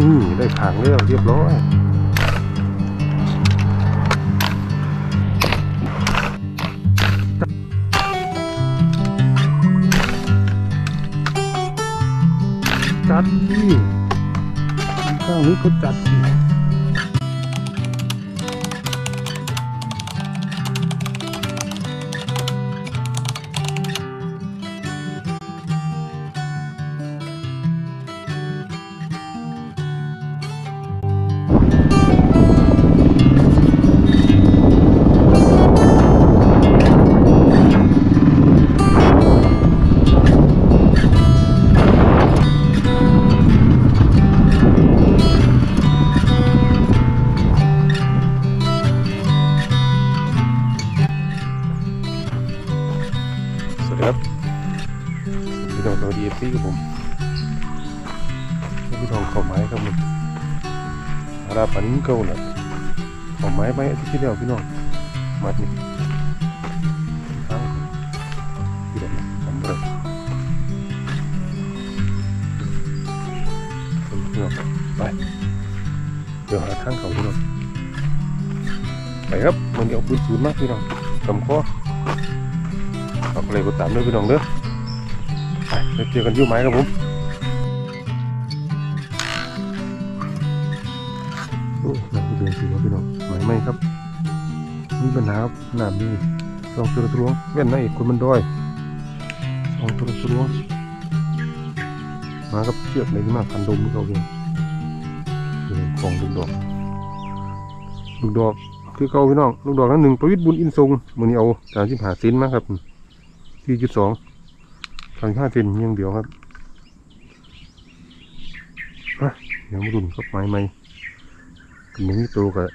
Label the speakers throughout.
Speaker 1: นี่ได้ขางเรื่องเรียบร้อยจัดดิข้างนี้ก็จัด อาราปันเก่าน่ะเข้าไม้ไปทิตย์ที่แล้วพี่น้องมัดนี่ทางที่ไหนทำอะไรพี่น้องไปเดี๋ยวหาทางเขาพี่น้องไปครับมันเอาปืนศูนย์มากพี่น้องกำข้อฝากอะไรกดตามด้วยพี่น้องเด้อไปเจอกันยุ่ไม้ครับผม น้ำมีสองตัวตรวงเว้นนะอีกคนมันด้อยสองตัวตรวงมากับเชือกเลยที่มาพันดมที่เขาเองของลูกดอก ลูกดอกคือเขาพี่น้องลูกดอกนั้นหนึ่งประวิตรบุญอินทรงมือนี้เอาสามสิบห้าเซนมาครับสี่จุดสองสามห้าเซนยังเดียวครับฮะเดี๋ยวมาดุนกับไม้ไม้กันอย่างนี้โตกับ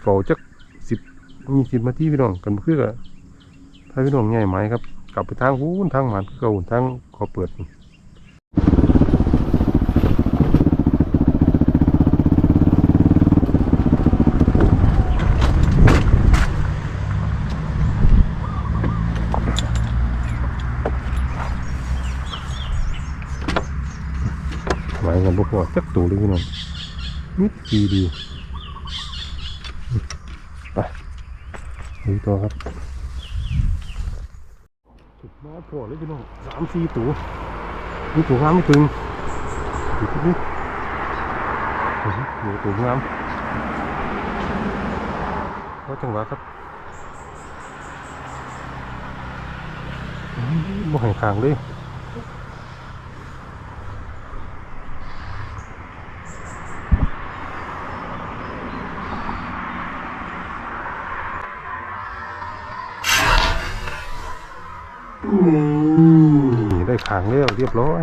Speaker 1: เฝ้าจัก มีสิบนาทีพี่น้องกันเพื่อกับถ้าพี่น้องใหญ่ไหมครับ กลับไปทางหูนทางหมันเก่าทางขอเปิดไม้กันพวกพอจักตัวเลยพี่น้องนิดดีดีไป หนึ่งตัวครับถูกมาพอเลยพี่น้องสามสี่ตัวนี่ตัวงามไม่ตึงดูที่นี่โอ้โหดูตัวงามเพราะจังหวะครับอืมบ่ใหายขางเลยางเรียเรียบร้อย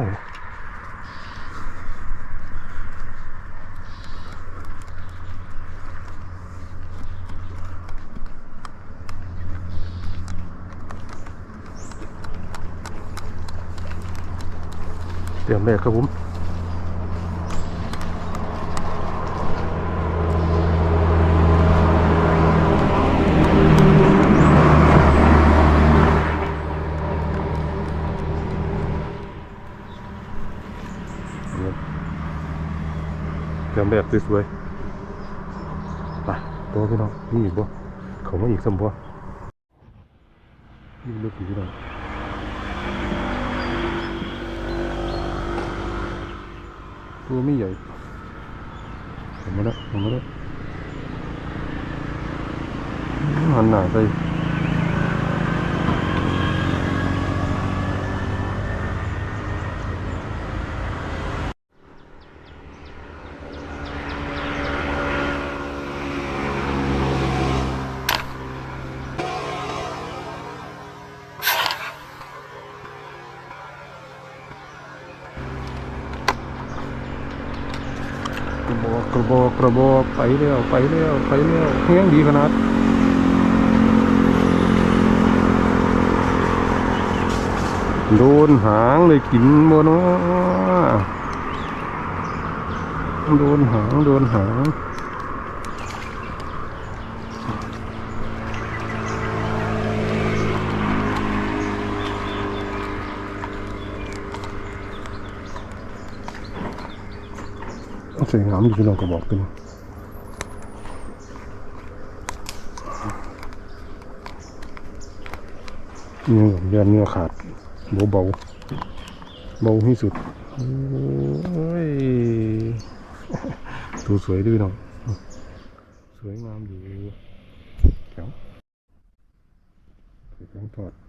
Speaker 1: เตรียมแรกครับผม แบบสวยๆไปตัวพี่น้องนี่อีกบ่เขามาอีกสมบ่ยิ่งลึกอีกพี่น้องตัวไม่ใหญ่เห็นไมนะเห็นไหมนะหันหน้าไป บอกกระบอกไปเร็วไปเร็วไปเร็วแห้งดีขนาดโดนหางเลยกินบ่เนาะโดนหางโดนหาง สวยงามอยู่พี่น้องก็บอกเป็นเนื้อแบบยันเนื้อขาดเบาเบาๆเบาที่สุดโอ้ยตัวสวยด้วยพี่น้องสวยงามอยู่แข็งแข็งทอด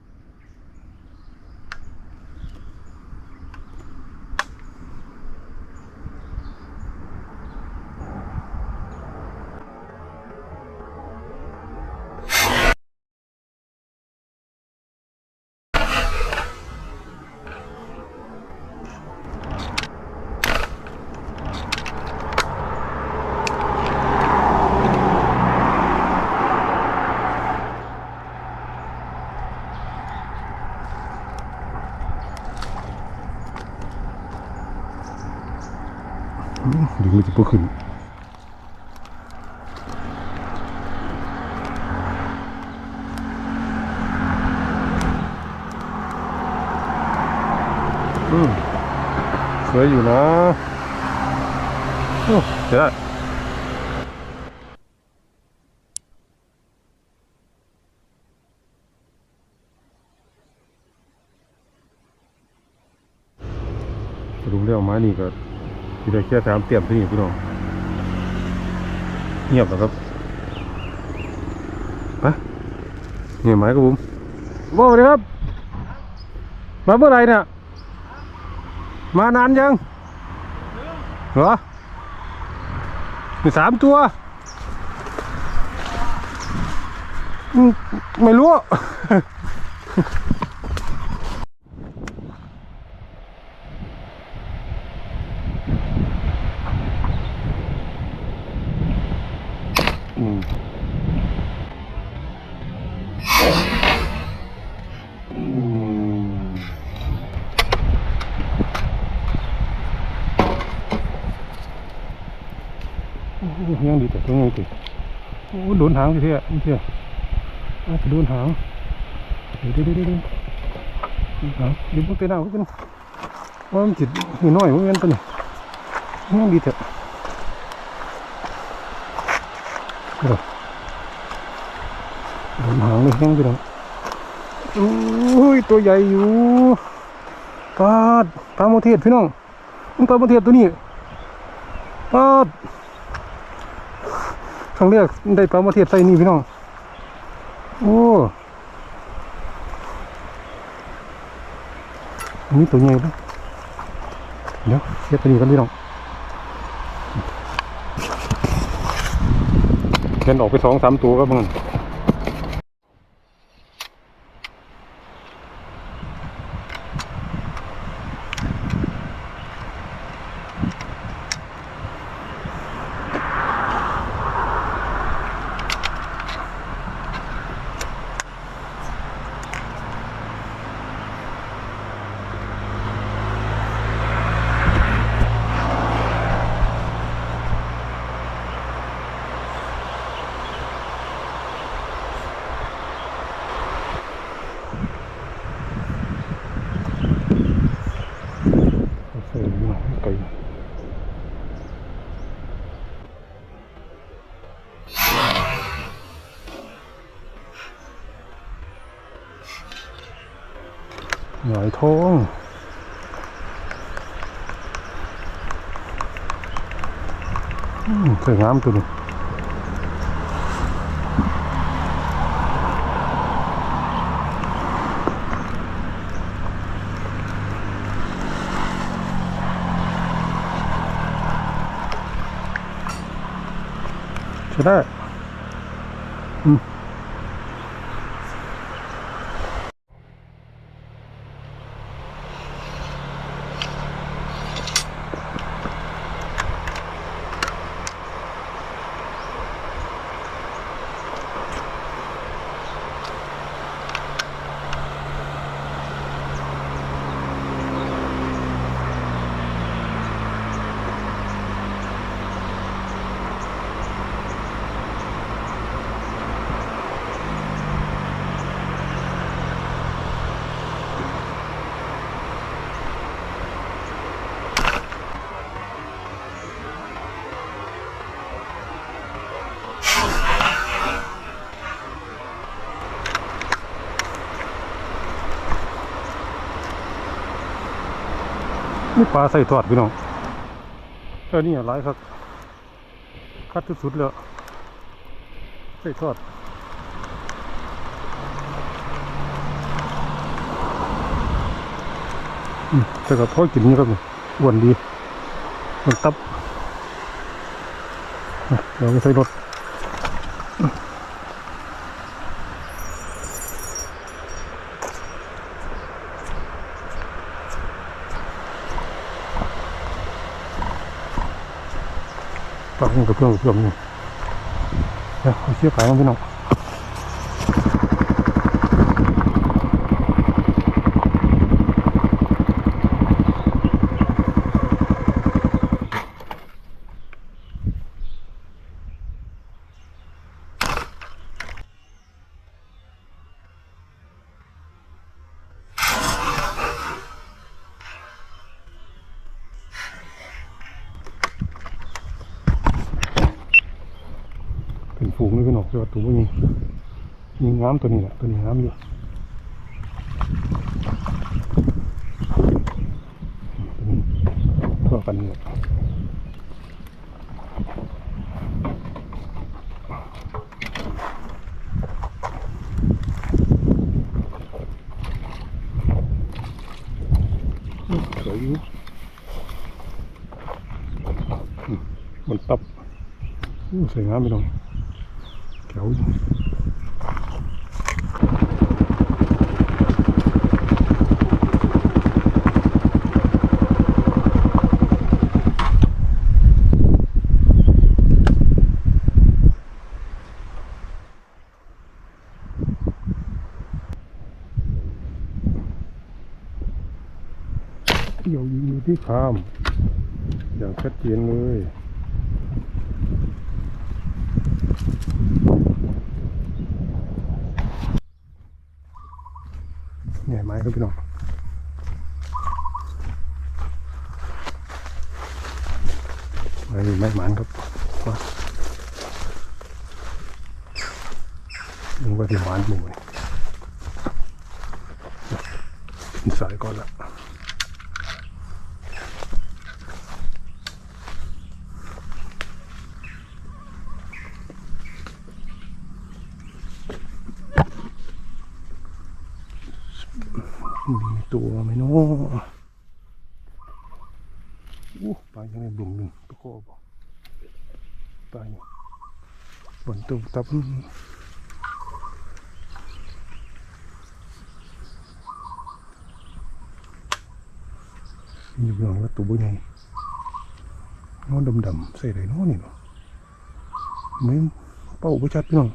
Speaker 1: ดึงไม่จะพวกขึ้นอืมสวยอยู่นะโอ้เดี๋ยวได้รู้แล้วไม้นี่ก็ ที่ได้แค่สามเตียมที่นี่พี่น้องเงียบแล้วครับไปเงียบไหมครับผมบอกเลยครับ มาเมื่อไหรเนี่ยมานานยังเหรอมีสามตัว ไม่รู้ อืมยังดีแต่ตัวยังติดโอ้โดนหางเท่ะนี่เท่อาจจะโดนหางเดี๋ยวเดี๋ยวเดี๋ยวเดี๋ยวหางเดี๋ยวพวกเตะหน้าก็เป็นว่ามันจิตมีน้อยเหมือนกันตัวนี้ยังดีเถ อะเออโดนหางเลยแห้งไปแล้วอุ้ยตัวใหญ่อยู่ปลาดปลาโมเทศพี่น้องมันปลาโมเทศตัวนี้ปลาดครั้งแรกได้ปลาโมเทศใส่นี่พี่น้องโอ้อันนี้ตัวใหญ่ปะเดี๋ยวเทียตัวนี้กันพี่น้อง เห็นออกไปสองสามตัวก็มึง ใส่หน่อยไก่ หน่อยทองสวยงามตัวนี้ใช่ได้อืม นี่ปลาใส่ทอดพี่น้องเออนี่หลายครับ คัดที่สุดแล้วใส่ทอดอืมแต่ก็พอกินนี่ครับนี่อ้วนดีมันตับเดี๋ยวไปใส่รถ ปากมันกับเพื่อนกับเพื่อนนี่เดี๋ยวเอาเชือกขายมันพี่น้อ งเป็นฝูงเลยพี่น้องแต่ว่าตัวนี้ยิงงามตัวนี้แหละตัวนี้งามอยู่ตัวนี้เท่ากันเนี่ยสวยอยู่มันตับสวยงามพี่น้อง แถวอยู่เดี๋ยวยิงอยู่ที่คาม อย่างชัดเจนเลย ใหญ่ไหม ครับพี่น้องไม่ไม้หมันครับว่านึกว่าที่หมันหมูนี่สายก่อนละมี ตัวไหมเนาะอู้ปลายังไงบุ่มหนึ่งตะโกบอกปลาอยู่บนตัวตับมีเรื่องว่าตัวบุญใหญ่น้องดำๆใส่ไรน้อนี่เนาะไม่เป้าประชัดพี่น้อง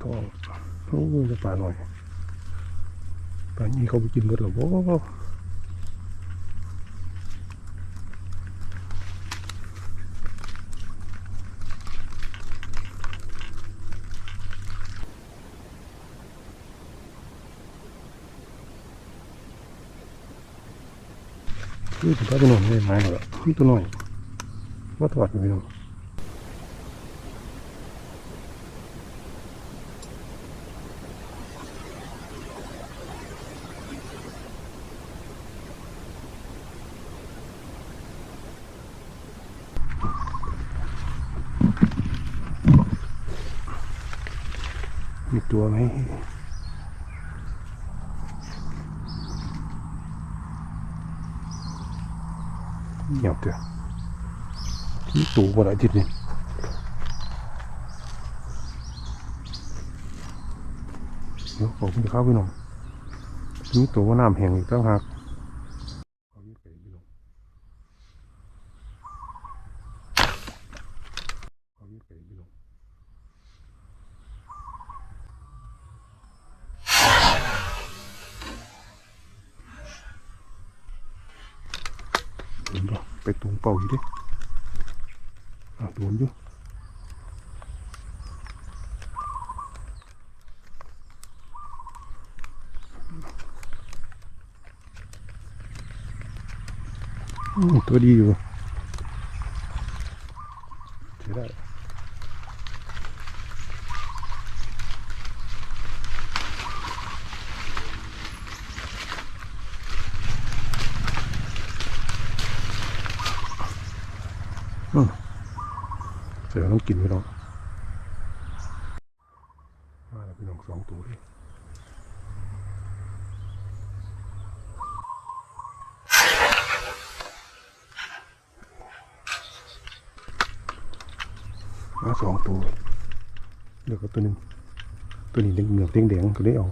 Speaker 1: หน่อยทองโอ้ยจะปลาหน่อยปลานี้เขาไปกินหมดหรอวะนี่ถือว่าตัวหน่อยไม่ไม้หรอนี่ตัวหน่อยว่าถอดอยู่พี่น้ง มีตัวไหมเงียบเถอะที่ ตูบนอาทิตย์นี่เดี๋ยวผมจะเข้าไปหน่อยมีตัวว่าน้ำแห้งอีกต่างหากเอาอยู่ไกลพี่น้องเอาไกไปตรงเป่าอยู่ดิอะโดนอยู่ อืมตัวดีอยู่ใช้ได้อืมเสือต้องกินพี่น้องมาแล้วพี่น้องสองตัวเลย มาสองตัวเดี๋ยวก็ตัวหนึ่งตัวนี้เหลืองๆแดงๆก็ได้เอา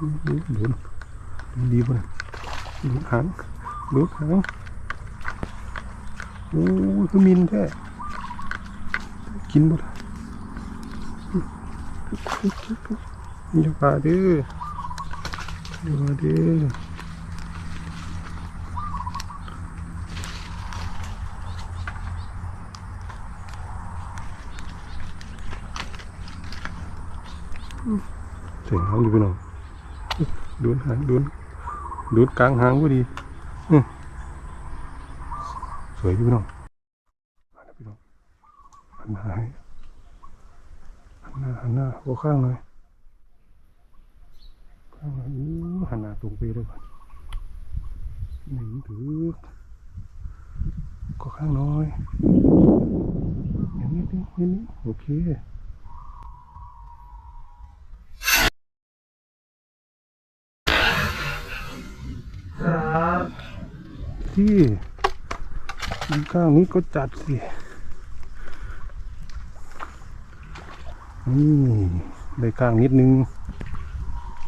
Speaker 1: ดูดูดูดีป่ะดูหางดูหางโอ้คือมินแท้กินบ่ล่ะอย่าพาเด้อ มาดิเสียงหางอยู่พี่น้องดูหางดูดูกลางหางก็ดีสวยอยู่พี่น้องพี่น้องหันหน้าให้หันหน้าหันหน้าโอ้ข้างหน่อยข้างหลังอู้ หันหน้าตรงไปเลยก่อนหนึ่งถือก็ข้างน้อย อย่างนี้นิดนิดนิดโอเคที่ข้างนี้ก็จัดสินี่ได้ข้างนิดนึง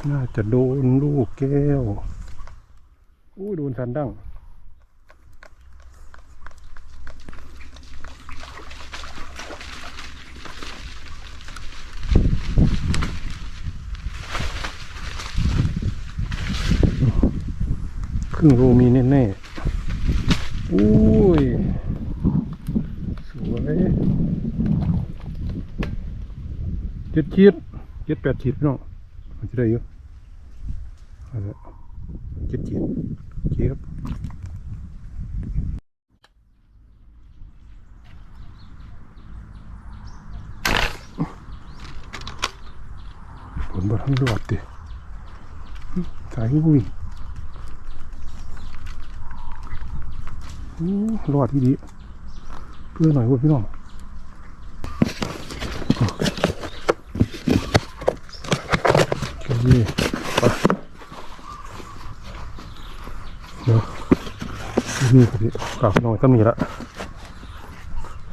Speaker 1: น่าจะโดนลูกแก้วอู้โดนสันดังครึ่งโลมีแน่ๆอุ้ย สวยเจ็ดขีดเจ็ดแปดขีดพี่น้อง มันจะได้เยอะเจ็ดเจ็ดโอเคครับผลบทันรอดดิสายวิ่งอู้รอดที่ดีเพื่อหน่อยเว้ยพี่น้อง นี่ไปเดี๋ยวนี่ก็ดิกลับน้อยต้องมีละ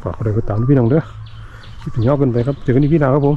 Speaker 1: ฝากอะไรก็ตามพี่น้องเด้อคิดถึงยอดกันไปครับเจอกันที่พี่นาครับผม